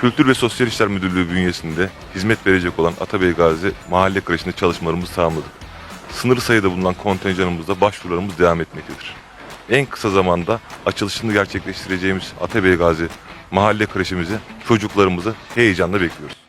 Kültür ve Sosyal İşler Müdürlüğü bünyesinde hizmet verecek olan Atabey Gazi Mahalle Kreşi'nde çalışmalarımızı tamamladık. Sınırlı sayıda bulunan kontenjanımızda başvurularımız devam etmektedir. En kısa zamanda açılışını gerçekleştireceğimiz Atabey Gazi Mahalle Kreşimizi çocuklarımızı heyecanla bekliyoruz.